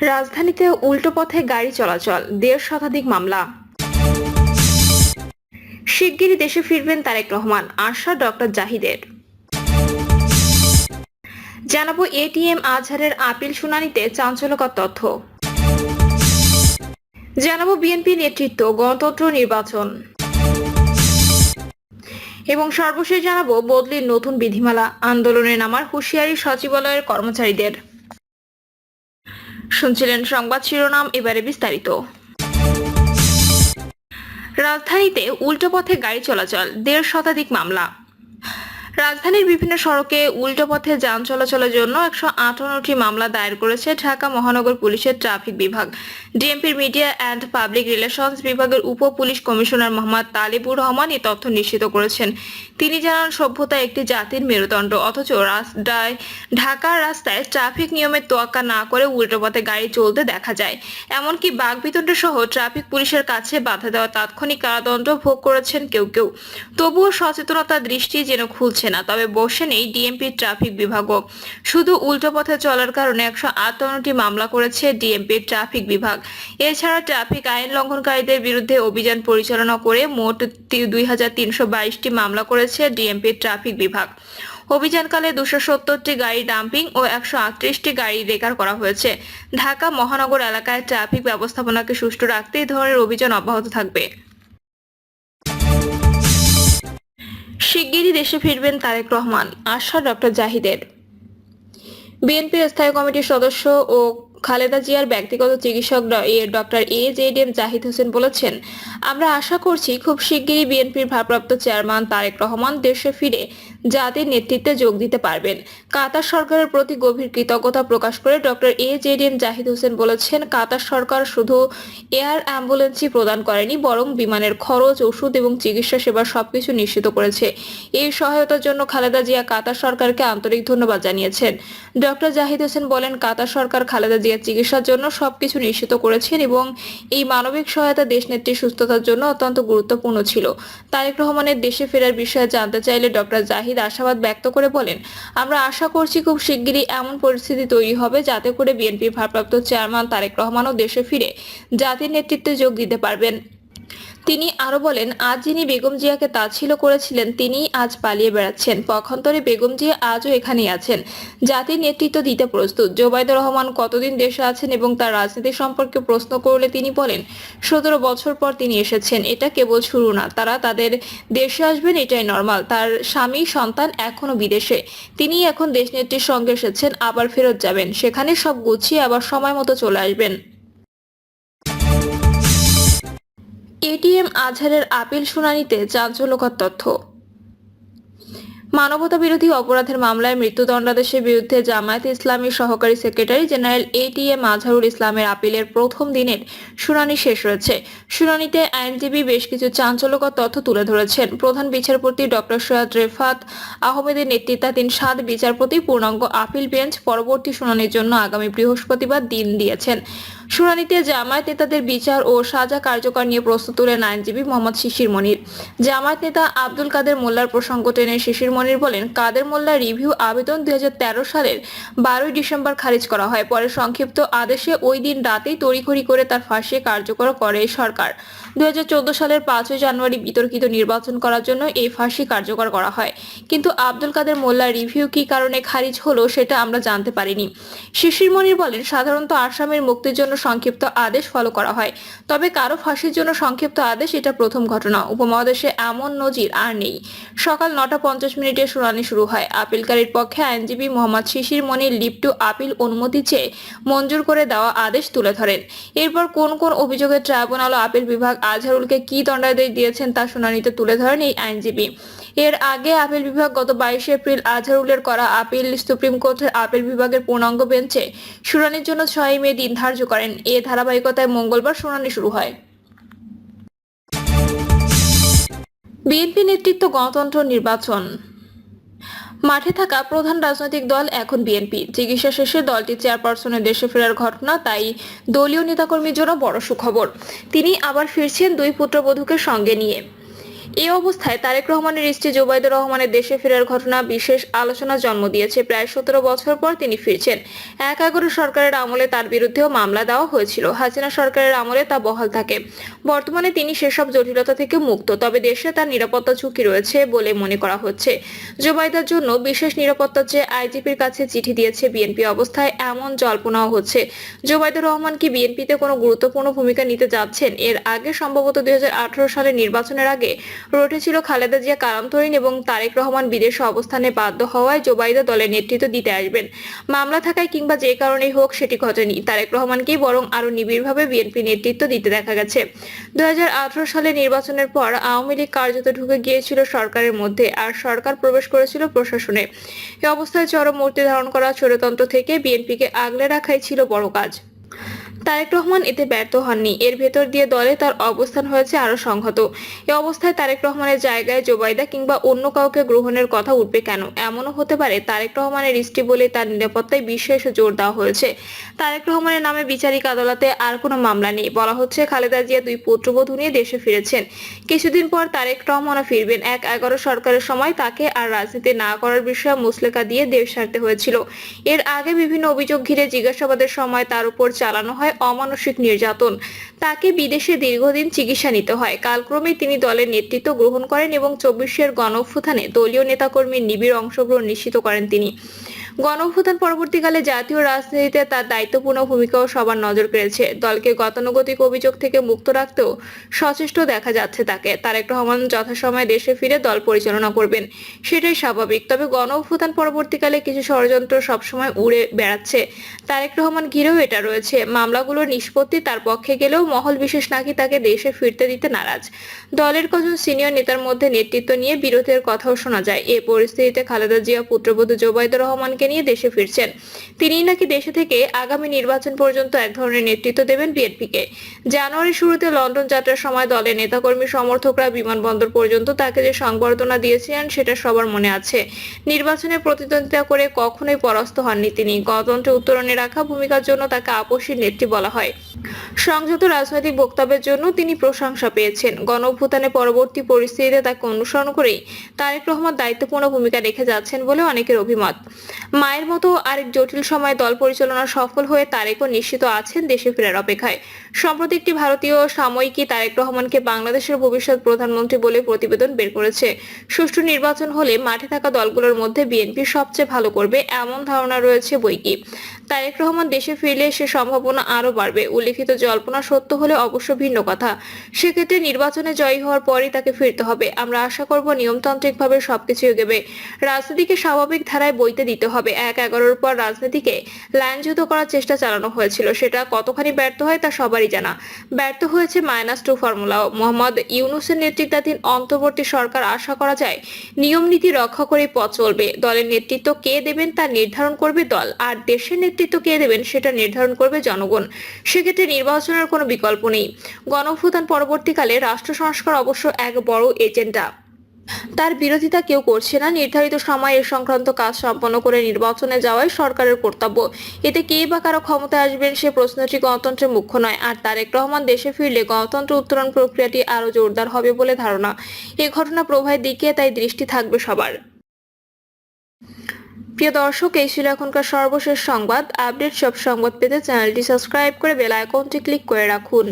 রাজধানীতে উল্টো পথে গাড়ি চলাচল, দেড় শতাধিক মামলা। শিগগিরই দেশে ফিরবেন তারেক রহমান আশা ডক্টর জাহিদের। জানাব এটিএম আজহারের আপিল শুনানিতে চাঞ্চল্যকর তথ্য। জানাব বিএনপি নেতৃত্ব, গণতন্ত্র নির্বাচন। এবং সর্বশেষ জানাব বদলির নতুন বিধিমালা, আন্দোলনে নামার হুঁশিয়ারি সচিবালয়ের কর্মচারীদের। শুনছিলেন সংবাদ শিরোনাম এবারে বিস্তারিত। রাজধানীতে উল্টো পথে গাড়ি চলাচল দেড় শতাধিক মামলা। রাজধানীর বিভিন্ন সড়কে উল্টো পথে যান চলাচলের জন্য একশো আটান্নটি মামলা দায়ের করেছে ঢাকা মহানগর পুলিশের ট্রাফিক বিভাগ। ডিএমপির মিডিয়া অ্যান্ড পাবলিক রিলেশনস বিভাগের উপ পুলিশ কমিশনার মোহাম্মদ তালিবুর রহমান এই তথ্য নিশ্চিত করেছেন। তিনি জানান, সভ্যতা একটি জাতির মেরুদণ্ড, অথচ রাস্তায় ঢাকার রাস্তায় ট্রাফিক নিয়মের তোয়াক্কা না করে উল্টো পথে গাড়ি চলতে দেখা যায়। এমনকি বাগবিতণ্ড সহ ট্রাফিক পুলিশের কাছে বাধা দেওয়া তাৎক্ষণিক কারাদণ্ড ভোগ করেছেন কেউ কেউ। তবুও সচেতনতার দৃষ্টি যেন খুলছে না, তবে বসে নেই ডিএমপি ট্রাফিক বিভাগও। শুধু উল্টো পথে চলার কারণে একশো আটান্নটি মামলা করেছে ডিএমপির ট্রাফিক বিভাগ। এছাড়া ট্রাফিক আইন লঙ্ঘনকারীদের বিরুদ্ধে অভিযান পরিচালনা করে মোট দুই মামলা করেছে ডিএমপির ট্রাফিক বিভাগ। অভিযানকালে দুশো সত্তরটি গাড়ি ডাম্পিং ও একশো আটত্রিশটি গাড়ি রেকার করা হয়েছে। ঢাকা মহানগর এলাকায় ট্রাফিক ব্যবস্থাপনাকে সুষ্ঠু রাখতে এই ধরনের অভিযান অব্যাহত থাকবে। শিগগিরই দেশে ফিরবেন তারেক রহমান আশা ডক্টর জাহিদের। বিএনপির স্থায়ী কমিটির সদস্য ও খালেদা জিয়ার ব্যক্তিগত চিকিৎসক doctor A Z M Zahid Hossain বলেছেন, আমরা আশা করছি খুব শিগগিরই বিএনপির ভারপ্রাপ্ত চেয়ারম্যান তারেক রহমান দেশে ফিরে জাতির নেতৃত্বে যোগ দিতে পারবেন। কাতার সরকারের প্রতি গভীর কৃতজ্ঞতা প্রকাশ করে doctor A Z M Zahid Hossain বলেছেন, কাতার সরকার শুধু এয়ার অ্যাম্বুলেন্সই প্রদান করেনি, বরং বিমানের খরচ, ওষুধ এবং চিকিৎসা সেবা সবকিছু নিশ্চিত করেছে। এই সহায়তার জন্য খালেদা জিয়া কাতার সরকারকে আন্তরিক ধন্যবাদ জানিয়েছেন। ডক্টর জাহিদ হোসেন বলেন, কাতার সরকার খালেদা জিয়ার চিকিৎসার জন্য সবকিছু নিশ্চিত করেছেন এবং এই মানবিক সহায়তা দেশ দেশনেত্রীর সুস্থতার জন্য অত্যন্ত গুরুত্বপূর্ণ ছিল। তারেক রহমানের দেশে ফেরার বিষয়ে জানতে চাইলে ডক্টর জাহিদ আশাবাদ ব্যক্ত করে বলেন, আমরা আশা করছি খুব শিগগিরই এমন পরিস্থিতি তৈরি হবে যাতে করে বিএনপির ভারপ্রাপ্ত চেয়ারম্যান তারেক রহমানও দেশে ফিরে জাতির নেতৃত্বে যোগ দিতে পারবেন। তিনি আরও বলেন, আজ যিনি বেগম জিয়াকে তাচ্ছিল্য করেছিলেন তিনি আজ পালিয়ে বেড়াচ্ছেন। পক্ষান্তরে বেগম জিয়া আজও এখানেই আছেন। জাতির নেতৃত্ব দিতে প্রস্তুত। জোবাইদুর রহমান কতদিন দেশে আছেন এবং তার রাজনীতি সম্পর্কে প্রশ্ন করলে তিনি বলেন, সতেরো বছর পর তিনি এসেছেন। এটা কেবল শুরু না। তারা তাদের দেশে আসবেন, এটাই নর্মাল। তার স্বামী, সন্তান এখনও বিদেশে। তিনি এখন দেশ দেশনেত্রীর সঙ্গে এসেছেন, আবার ফেরত যাবেন। সেখানে সব গুছিয়ে আবার সময় মতো চলে আসবেন। এটিএম আজহারের আপিল শুনানিতে চাঞ্চল্যকর তথ্য। মানবতা বিরোধী অপরাধের মামলায় মৃত্যুদণ্ডাদেশের বিরুদ্ধে জামায়াত ইসলামীর সহকারী সেক্রেটারি জেনারেল এটিএম আজহারুল ইসলামের আপিলের প্রথম দিনের শুনানি শেষ হয়েছে। শুনানিতে আইনজীবী বেশ কিছু চাঞ্চল্যকর তথ্য তুলে ধরেছেন। প্রধান বিচারপতি ডক্টর সৈয়দ রেফাত আহমেদের নেতৃত্বাধীন সাত বিচারপতি পূর্ণাঙ্গ আপিল বেঞ্চ পরবর্তী শুনানির জন্য আগামী বৃহস্পতিবার দিন দিয়েছেন। শুনানিতে জামায়াত নেতাদের বিচার ও সাজা কার্যকর নিয়ে প্রস্তুত তুলেন আইনজীবী মোহাম্মদ শিশির মনির। জামায়াত নেতা আব্দুল কাদের মোল্লার প্রসঙ্গ টেনে শিশির মনির বলেন, কাদের মোল্লা রিভিউ আবেদন দুই হাজার তেরো সালের বারোই ডিসেম্বর খারিজ করা হয়। পরে সংক্ষিপ্ত আদেশে ওই দিন রাতেই তড়িঘড়ি করে তার ফাঁসি কার্যকর করে সরকার। দুই হাজার চোদ্দ সালের পাঁচই জানুয়ারি বিতর্কিত নির্বাচন করার জন্য এই ফাঁসি কার্যকর করা হয়। কিন্তু আব্দুল কাদের মোল্লার রিভিউ কি কারণে খারিজ হলো সেটা আমরা জানতে পারিনি। শিশির বলেন, সাধারণত আসামের মুক্তির জন্য সংক্ষিপ্ত আদেশ ফলো করা হয়। তবে কারও ফাঁসির জন্য সংক্ষিপ্ত আদেশ এটা প্রথম ঘটনা। উপমহাদেশে এমন নজির আর নেই। সকাল নটা পঞ্চাশ মিনিটে শুনানি শুরু হয়। আপিলকারীর পক্ষে আইনজীবী Mohammad Shishir Monir leave to appeal অনুমতি চেয়ে মঞ্জুর করে দেওয়া আদেশ তুলে ধরেন। এরপর কোন কোন অভিযোগের ট্রাইব্যুনাল আপিল বিভাগ আজহারুলকে কি দণ্ডাদেশ দিয়েছেন তা শুনানিতে তুলে ধরেন এই আইনজীবী। এর আগে আপিল বিভাগ গত বাইশে এপ্রিল আজহারুলের করা আপিল সুপ্রিম কোর্টের আপিল বিভাগের পূর্ণাঙ্গ বেঞ্চে শুনানির জন্য ছয় মে দিন ধার্য করেন। এ ধারাবাহিকতায় মঙ্গলবার শুনানি শুরু হয়। বিএনপি নেতৃত্ব গণতন্ত্র নির্বাচন। মাঠে থাকা প্রধান রাজনৈতিক দল এখন বিএনপি। চিকিৎসা শেষে দলটি চেয়ারপারসনের দেশে ফেরার ঘটনা, তাই দলীয় নেতাকর্মীর জন্য বড় সুখবর। তিনি আবার ফিরছেন দুই পুত্রবধূকে সঙ্গে নিয়ে। এই অবস্থায় তারেক রহমানের স্ত্রী জোবাইদুর রহমানের দেশে ফেরার ঘটনা বিশেষ আলোচনা জন্ম দিয়েছে। প্রায় সতেরো বছর পর তিনি ফিরছেন। এক এগারো সরকারের আমলে তার বিরুদ্ধেও মামলা দেওয়া হয়েছিল। হাসিনা সরকারের আমলে তা বহাল থাকে। বর্তমানে তিনি সেসব জটিলতা থেকে মুক্ত, তবে দেশে তার নিরাপত্তা ঝুঁকি রয়েছে বলে মনে করা হচ্ছে। জোবাইদার জন্য বিশেষ নিরাপত্তার চেয়ে আইজিপির কাছে চিঠি দিয়েছে বিএনপি অবস্থায়। এমন জল্পনাও হচ্ছে। জোবাইদুর রহমান কি বিএনপিতে কোনো গুরুত্বপূর্ণ ভূমিকা নিতে যাচ্ছেন? এর আগে সম্ভবত দুই হাজার আঠারো সালের নির্বাচনের আগে রোটে ছিল খালেদা জিয়া কালামতরিন এবং তারেক রহমান বিদেশে অবস্থানে বাধ্য হওয়ায় জোবাইদা দলের নেতৃত্ব দিতে আসবেন। মামলা থাকায় কিংবা যে কারণেই হোক সেটি ঘটেনি। তারেক রহমানকেই বরং আরও নিবিড়ভাবে বিএনপি নেতৃত্ব দিতে দেখা গেছে। দুই সালে নির্বাচনের পর আওয়ামী লীগ কার্যত ঢুকে গিয়েছিল সরকারের মধ্যে আর সরকার প্রবেশ করেছিল প্রশাসনে। এ অবস্থায় চরম মূর্তি ধারণ করা ষড়যন্ত্র থেকে বিএনপিকে আগলে রাখাই ছিল বড় কাজ। তারেক রহমান এতে ব্যর্থ হননি। এর ভেতর দিয়ে দলে তার অবস্থান হয়েছে আরও সংহত। এ অবস্থায় তারেক রহমানের জায়গায় জোবাইদা কিংবা অন্য কাউকে গ্রহণের কথা উঠবে কেন? এমনও হতে পারে তারেক রহমানের স্ত্রী বলে তার নিরাপত্তায় বিশেষ জোর দেওয়া হয়েছে। তারেক রহমানের নামে বিচারিক আদালতে আর কোনো মামলা নেই। বলা হচ্ছে, খালেদা জিয়া দুই পুত্রবধূ নিয়ে দেশে ফিরেছেন। কিছুদিন পর তারেক রহমানও ফিরবেন। এক এগারো সরকারের সময় তাকে আর রাজনীতি না করার বিষয়ে মুসলেকা দিয়ে দেশ ছাড়তে হয়েছিল। এর আগে বিভিন্ন অভিযোগ ঘিরে জিজ্ঞাসাবাদের সময় তার উপর চালানো হয় অমানসিক নির্যাতন। তাকে বিদেশে দীর্ঘদিন চিকিৎসা নিতে হয়। কালক্রমে তিনি দলের নেতৃত্ব গ্রহণ করেন এবং চব্বিশের গণ অভ্যুত্থানে দলীয় নেতাকর্মীর নিবিড় অংশগ্রহণ নিশ্চিত করেন তিনি। গণ অভ্যুত্থান পরবর্তীকালে জাতীয় রাজনীতিতে তার দায়িত্বপূর্ণ ভূমিকাও সবার নজর কেড়েছে। দলকে গতানুগতিক অভিযোগ থেকে মুক্ত রাখতেও সচেষ্ট দেখা যাচ্ছে তাকে। তারেক রহমান যথাসময়ে দেশে ফিরে দল পরিচালনা করবেন, সেটাই স্বাভাবিক। তবে গণ অভ্যুত্থান পরবর্তীকালে কিছু ষড়যন্ত্র সবসময় উড়ে বেড়াচ্ছে। তারেক রহমান ঘিরেও এটা রয়েছে। মামলাগুলোর নিষ্পত্তি তার পক্ষে গেলেও মহল বিশেষ নাকি তাকে দেশে ফিরতে দিতে নারাজ। দলের কজন সিনিয়র নেতার মধ্যে নেতৃত্ব নিয়ে বিরোধের কথাও শোনা যায়। এ পরিস্থিতিতে খালেদা জিয়া, পুত্রবধূ জোবাইদুর রহমানকে নিয়ে দেশে ফিরছেন। তিনিই নাকি দেশে থেকে আগামী নির্বাচন পর্যন্ত এক ধরনের নেতৃত্ব দেবেন বিএনপিকে। জানুয়ারির শুরুতে লন্ডন যাত্রার সময় দলের নেতাকর্মী সমর্থকরা বিমানবন্দর পর্যন্ত তাকে যে সংবর্ধনা দিয়েছিলেন, সেটা সবার মনে আছে। নির্বাচনে প্রতিদ্বন্দ্বিতা করে কখনোই পরাস্ত হননি তিনি। গণতন্ত্রে উত্তরণে রাখা ভূমিকার জন্য তাকে আপসীর নেত্রী বলা হয়। সংযত রাজনৈতিক বক্তব্যের জন্য তিনি প্রশংসা পেয়েছেন। গণ পরবর্তী পরিস্থিতিতে তাকে অনুসরণ করেই তারেক রহমান দায়িত্বপূর্ণ ভূমিকা রেখে যাচ্ছেন বলে অনেকের অভিমত। মায়ের মতো আরেক জটিল সময়ে দল পরিচালনা সফল হয়ে তারেকও নিশ্চিত আছেন দেশে ফেরার অপেক্ষায়। সম্প্রতি একটি ভারতীয় সাময়িকী তারেক রহমানকে বাংলাদেশের ভবিষ্যৎ প্রধানমন্ত্রী বলে প্রতিবেদন বের করেছে। সুষ্ঠু নির্বাচন হলে মাঠে থাকা দলগুলোর মধ্যে বিএনপি সবচেয়ে ভালো করবে এমন ধারণা রয়েছে বইকি তারেক রহমান দেশে ফিরলে সে সম্ভাবনা আরও বাড়বে। উল্লেখিত জল্পনা সত্য হলে অবশ্য ভিন্ন কথা। সেক্ষেত্রে নির্বাচনে জয়ী হওয়ার পরই তাকে ফিরতে হবে। আমরা আশা করব নিয়মতান্ত্রিকভাবে সবকিছু এগোবে। রাজনীতিকে স্বাভাবিক ধারায় বইতে দিতে হবে। এক এগারোর পর রাজনীতিকে লাইনচ্যুত করার চেষ্টা চালানো হয়েছিল। সেটা কতখানি ব্যর্থ হয় তা সবারই জানা। ব্যর্থ হয়েছে মাইনাস টু ফর্মুলাও। মোহাম্মদ ইউনুসের নেতৃত্বাধীন অন্তর্বর্তী সরকার আশা করা যায় নিয়ম নীতি রক্ষা করে পথ চলবে। দলের নেতৃত্ব কে দেবেন তা নির্ধারণ করবে দল, আর দেশের নেতৃত্ব কে দেবেন সেটা নির্ধারণ করবে জনগণ। সেক্ষেত্রে নির্বাচনের কোনো বিকল্প নেই। গণভূতান পরবর্তীকালে রাষ্ট্র সংস্কার অবশ্য এক বড় এজেন্ডা। তার বিরোধিতা কেউ করছে না। নির্ধারিত সময় এ সংক্রান্ত কাজ সম্পন্ন করে নির্বাচনে যাওয়াই সরকারের কর্তব্য। এতে কে বা কারও ক্ষমতায় আসবেন সে প্রশ্নটি গণতন্ত্রের মুখ্য নয়। আর তারেক রহমান দেশে ফিরলে গণতন্ত্র উত্তরণ প্রক্রিয়াটি আরও জোরদার হবে বলে ধারণা। এ ঘটনা প্রবাহের দিকে, তাই দৃষ্টি থাকবে সবার। প্রিয় দর্শক, এই ছিল এখনকার সর্বশেষ সংবাদ। আপডেট সব সংবাদ পেতে চ্যানেলটি সাবস্ক্রাইব করে বেল আইকনটি ক্লিক করে রাখুন।